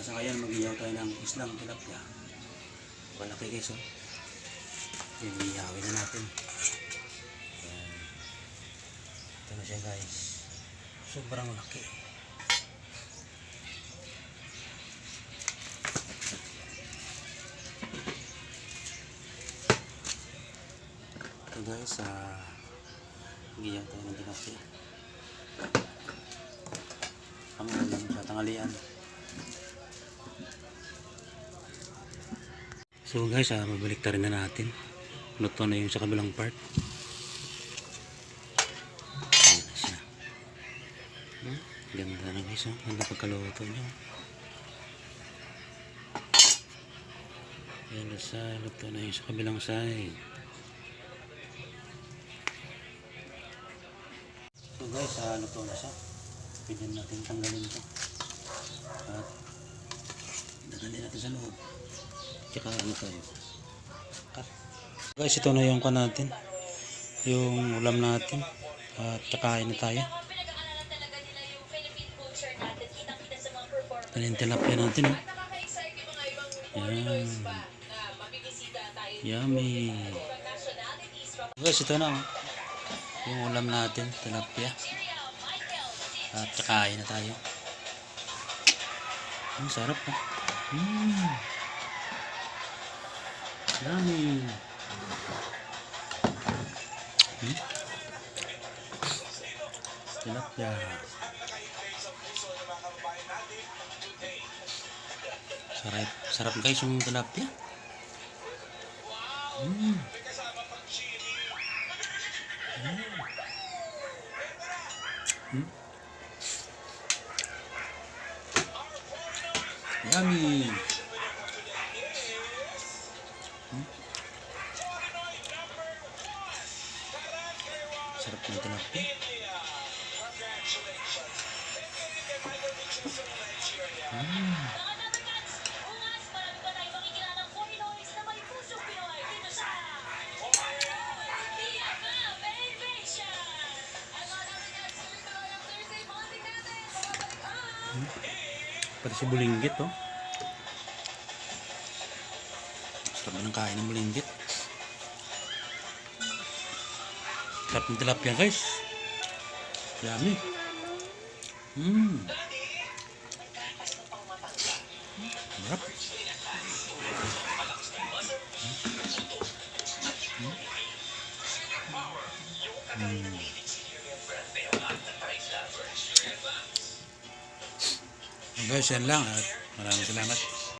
sa kaya mag-iyaw tayo ng islang tilapia. Malaki guys oh. Yan, iyawin na natin. Yan. Ito na siya guys. Sobrang laki. Ito guys, ah, mag-iyaw tayo ng tilapia. Ang ulam sa tanghalian. So guys, ah, mabalik rin na natin. Luto na yung sa kabilang part. Ayan na siya. Hmm? Ganda na guys, oh. Ganda pagkaluto niya. Ayan na siya. Luto na yung sa kabilang side. So guys, ah, luto na siya. Pwede natin tanggalin ito. At dadali natin sa loob. Tsaka ano tayo. Cut. Guys, ito na yung kan natin. Yung ulam natin. At tsaka na tayo. Ito na yung tilapia natin. Oh. Tayo. Yummy. Guys, ito na. Oh. Yung ulam natin. Tilapia. At tsaka na tayo. Ang sarap oh. Mmm. Yummy. Hmm? Tilapia. Sarap, sarap guys yung tilapia. Mm. Mm. Yummy. Thursday bonding natin! Babalik ang Pati si bulinggit, oh. Sarap ng kain ng bulinggit. Sarap ng tilapia, guys. Yummy. Mmm. Sarap. Mm. Guys, yan lang at maraming salamat.